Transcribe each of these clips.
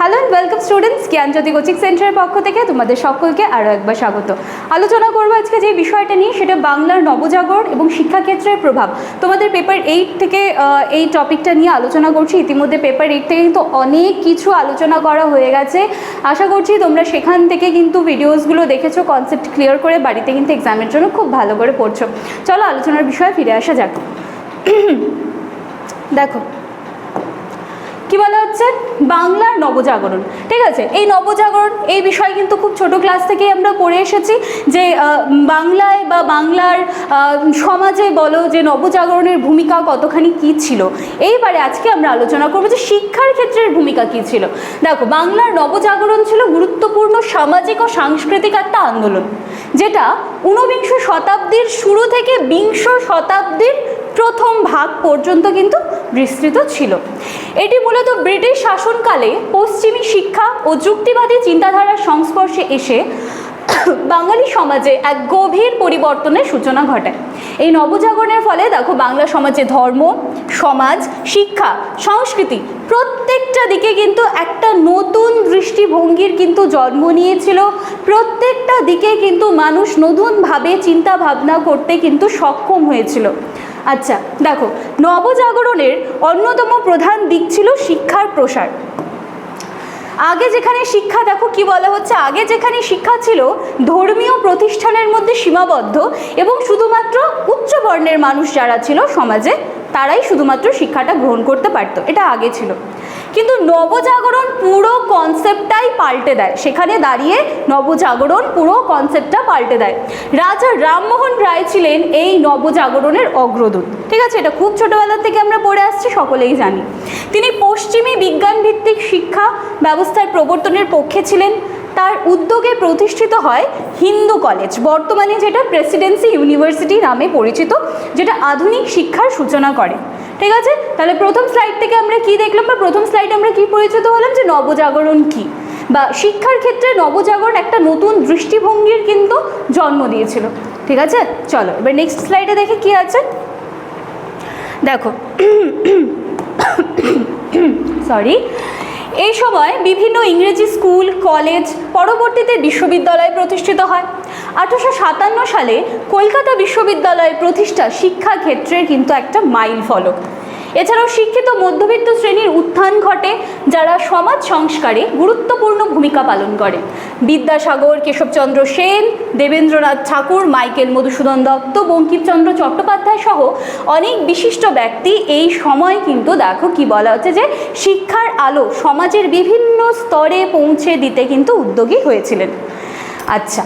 Hello and welcome students Gyanjyoti coaching সেন্টারের পক্ষ থেকে তোমাদের সকলকে আরও একবার স্বাগত। আলোচনা করব আজকে যে বিষয়টা নিয়ে, সেটা বাংলার নবজাগরণ এবং শিক্ষাক্ষেত্রের প্রভাব। তোমাদের পেপার এইট থেকে এই টপিকটা নিয়ে আলোচনা করছি। ইতিমধ্যে পেপার এইট থেকে কিন্তু অনেক কিছু আলোচনা করা হয়ে গেছে। আশা করছি তোমরা সেখান থেকে কিন্তু ভিডিওসগুলো দেখেছ কনসেপ্ট ক্লিয়ার করে বাড়িতে কিন্তু এক্সামের জন্য খুব ভালো করে পড়ছো। চলো আলোচনার বিষয়ে ফিরে আসা যাক। দেখো কি বলা হচ্ছে? বাংলার নবজাগরণ। ঠিক আছে? এই নবজাগরণ, এই বিষয় কিন্তু খুব ছোট ক্লাস থেকেই আমরা পড়ে এসেছি যে বাংলায় বা বাংলার সমাজে বলো যে নবজাগরণের ভূমিকা কতখানি কী ছিল? এইবারে আজকে আমরা আলোচনা করব যে শিক্ষার ক্ষেত্রের ভূমিকা কী ছিল। দেখো, বাংলার নবজাগরণ ছিল গুরুত্বপূর্ণ সামাজিক ও সাংস্কৃতিক একটা আন্দোলন, যেটা ঊনবিংশ শতাব্দীর শুরু থেকে বিংশ শতাব্দীর প্রথম ভাগ পর্যন্ত কিন্তু বিস্তৃত ছিল। এটি মূলত ব্রিটিশ শাসনকালে পশ্চিমী শিক্ষা ও যুক্তিবাদী চিন্তাধারার সংস্পর্শে এসে বাঙালি সমাজে এক গভীর পরিবর্তনের সূচনা ঘটায় এই নবজাগরণের ফলে দেখো বাংলা সমাজে ধর্ম, সমাজ, শিক্ষা, সংস্কৃতি প্রত্যেকটা দিকে কিন্তু একটা নতুন দৃষ্টিভঙ্গির কিন্তু জন্ম নিয়েছিল। প্রত্যেকটা দিকে কিন্তু মানুষ নতুনভাবে চিন্তা ভাবনা করতে কিন্তু সক্ষম হয়েছিল। আচ্ছা দেখো, নবজাগরণের অন্যতম প্রধান দিক ছিল শিক্ষার প্রসার। আগে যেখানে শিক্ষা, দেখো কি বলা হচ্ছে? আগে যেখানে শিক্ষা ছিল, ধর্মীয় প্রতিষ্ঠানের মধ্যে সীমাবদ্ধ এবং শুধুমাত্র উচ্চ বর্ণের মানুষ যারা ছিল সমাজে, তারাই শুধুমাত্র শিক্ষাটা গ্রহণ করতে পারতো। এটা আগে ছিল। কিন্তু নবজাগরণ পুরো পাল্টে দেয়। সেখানে দাঁড়িয়ে নবজাগরণ পুরো কনসেপ্টটা পাল্টে দেয়। রাজা রামমোহন রায় ছিলেন এই নবজাগরণের অগ্রদূত। ঠিক আছে, এটা খুব ছোটোবেলা থেকে আমরা পড়ে আসছি, সকলেই জানি। তিনি পশ্চিমী বিজ্ঞান ভিত্তিক শিক্ষা ব্যবস্থার প্রবর্তনের পক্ষে ছিলেন। তার উদ্যোগে প্রতিষ্ঠিত হয় হিন্দু কলেজ, বর্তমানে যেটা প্রেসিডেন্সি ইউনিভার্সিটি নামে পরিচিত, যেটা আধুনিক শিক্ষার সূচনা করে। ঠিক আছে, তাহলে প্রথম স্লাইড থেকে আমরা কি দেখলাম বা প্রথম স্লাইডে আমরা কি পরিচিত হলাম যে নবজাগরণ কি? বা শিক্ষার ক্ষেত্রে নবজাগরণ একটা নতুন দৃষ্টিভঙ্গির কিন্তু জন্ম দিয়েছিল। ঠিক আছে? চলো, এবার নেক্সট স্লাইডে দেখে কি আছে। দেখো সরি এই সময় বিভিন্ন ইংরেজি স্কুল, কলেজ পরবর্তীতে বিশ্ববিদ্যালয় প্রতিষ্ঠিত হয়। আঠারোশো সাতান্ন সালে কলকাতা বিশ্ববিদ্যালয়ের প্রতিষ্ঠা শিক্ষা ক্ষেত্রের কিন্তু একটা মাইল ফলক এছাড়াও শিক্ষিত মধ্যবিত্ত শ্রেণির উত্থান ঘটে, যারা সমাজ সংস্কারে গুরুত্বপূর্ণ ভূমিকা পালন করে। বিদ্যাসাগর, কেশবচন্দ্র সেন, দেবেন্দ্রনাথ ঠাকুর, মাইকেল মধুসূদন দত্ত, বঙ্কিমচন্দ্র চট্টোপাধ্যায় সহ অনেক বিশিষ্ট ব্যক্তি এই সময় কিন্তু দেখো কি বলা হচ্ছে যে, শিক্ষার আলো সমাজের বিভিন্ন স্তরে পৌঁছে দিতে কিন্তু উদ্যোগী হয়েছিলেন। আচ্ছা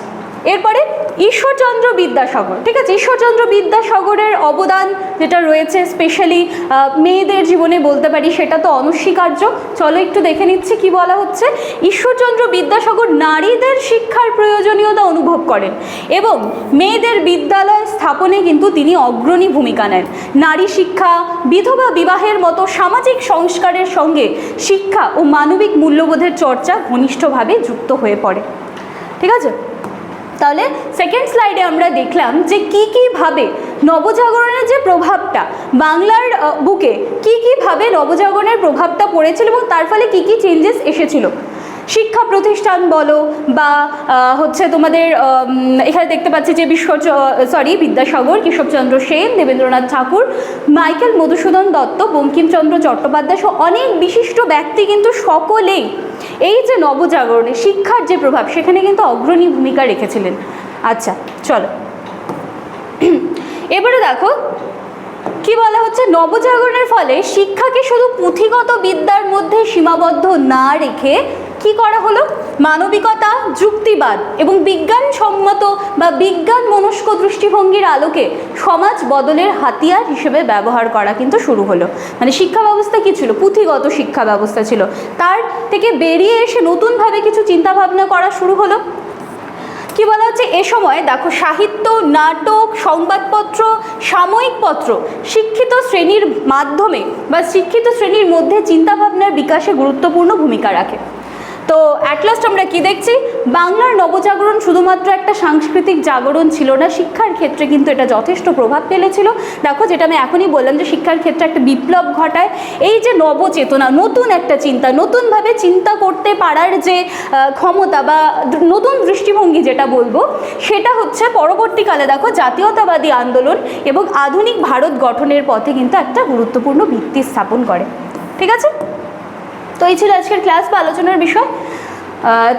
এরপরে ঈশ্বরচন্দ্র বিদ্যাসাগর, ঠিক আছে? ঈশ্বরচন্দ্র বিদ্যাসাগরের অবদান যেটা রয়েছে স্পেশালি মেয়েদের জীবনে বলতে পারি, সেটা তো অনস্বীকার্য। চলো একটু দেখে নিচ্ছি কি বলা হচ্ছে। ঈশ্বরচন্দ্র বিদ্যাসাগর নারীদের শিক্ষার প্রয়োজনীয়তা অনুভব করেন এবং মেয়েদের বিদ্যালয় স্থাপনে কিন্তু তিনি অগ্রণী ভূমিকা নেন। নারী শিক্ষা, বিধবা বিবাহের মতো সামাজিক সংস্কারের সঙ্গে শিক্ষা ও মানবিক মূল্যবোধের চর্চা ঘনিষ্ঠভাবে যুক্ত হয়ে পড়ে। ঠিক আছে? তাহলে সেকেন্ড স্লাইডে আমরা দেখলাম যে কি কীভাবে নবজাগরণের যে প্রভাবটা বাংলার বুকে কি কীভাবে নবজাগরণের প্রভাবটা পড়েছিল এবং তার ফলে কি কি চেঞ্জেস এসেছিল। শিক্ষা প্রতিষ্ঠান বলো বা হচ্ছে তোমাদের এখানে দেখতে পাচ্ছি যে বিশ্ব সরি বিদ্যাসাগর, কেশবচন্দ্র সেন, দেবেন্দ্রনাথ ঠাকুর, মাইকেল মধুসূদন দত্ত, বঙ্কিমচন্দ্র চট্টোপাধ্যায় সহ অনেক বিশিষ্ট ব্যক্তি কিন্তু সকলেই এই যে নবজাগরণে শিক্ষার যে প্রভাব, সেখানে কিন্তু অগ্রণী ভূমিকা রেখেছিলেন। আচ্ছা চলো। এবারে দেখো, কি বলা হচ্ছে? নবজাগরণের ফলে শিক্ষাকে শুধু পুঁথিগত বিদ্যার মধ্যে সীমাবদ্ধ না রেখে কি করা হলো? মানবিকতা, যুক্তিবাদ এবং বিজ্ঞানসম্মত বা বিজ্ঞান মনস্ক দৃষ্টিভঙ্গির আলোকে সমাজ বদলের হাতিয়ার হিসেবে ব্যবহার করা কিন্তু শুরু হলো। মানে শিক্ষা ব্যবস্থা কী ছিল? পুঁথিগত শিক্ষা ব্যবস্থা ছিল। তার থেকে বেরিয়ে এসে নতুনভাবে কিছু চিন্তাভাবনা করা শুরু হলো। কি বলা হচ্ছে? এ সময় দেখো, সাহিত্য, নাটক, সংবাদপত্র, সাময়িক পত্র শিক্ষিত শ্রেণির মাধ্যমে বা শিক্ষিত শ্রেণির মধ্যে চিন্তাভাবনার বিকাশে গুরুত্বপূর্ণ ভূমিকা রাখে। তো অ্যাটলাস্ট আমরা কি দেখছি? বাংলার নবজাগরণ শুধুমাত্র একটা সাংস্কৃতিক জাগরণ ছিল না, শিক্ষার ক্ষেত্রে কিন্তু এটা যথেষ্ট প্রভাব ফেলেছিল। দেখো যেটা আমি এখনই বললাম যে শিক্ষার ক্ষেত্রে একটা বিপ্লব ঘটায়। এই যে নবচেতনা, নতুন একটা চিন্তা, নতুনভাবে চিন্তা করতে পারার যে ক্ষমতা বা নতুন দৃষ্টিভঙ্গি যেটা বলব, সেটা হচ্ছে পরবর্তীকালে দেখো জাতীয়তাবাদী আন্দোলন এবং আধুনিক ভারত গঠনের পথে কিন্তু একটা গুরুত্বপূর্ণ ভিত্তি স্থাপন করে। ঠিক আছে? তো এই ছিল আজকের ক্লাস বা আলোচনার বিষয়।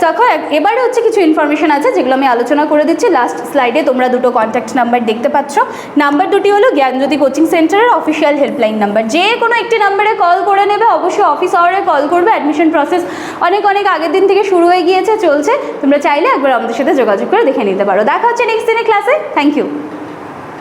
দেখো এবারে হচ্ছে কিছু ইনফরমেশন আছে যেগুলো আমি আলোচনা করে দিচ্ছি। লাস্ট স্লাইডে তোমরা দুটো কন্ট্যাক্ট নাম্বার দেখতে পাচ্ছ। নাম্বার দুটি হলো জ্ঞানজ্যোতি কোচিং সেন্টারের অফিসিয়াল হেল্পলাইন নাম্বার যে কোনো একটি নাম্বারে কল করে নেবে, অবশ্যই অফিস আওয়ারে কল করবে। অ্যাডমিশন প্রসেস অনেক অনেক আগের দিন থেকে শুরু হয়ে গিয়েছে, চলছে। তোমরা চাইলে একবার আমাদের সাথে যোগাযোগ করে দেখে নিতে পারো। দেখা হচ্ছে নেক্সট দিনের ক্লাসে থ্যাংক ইউ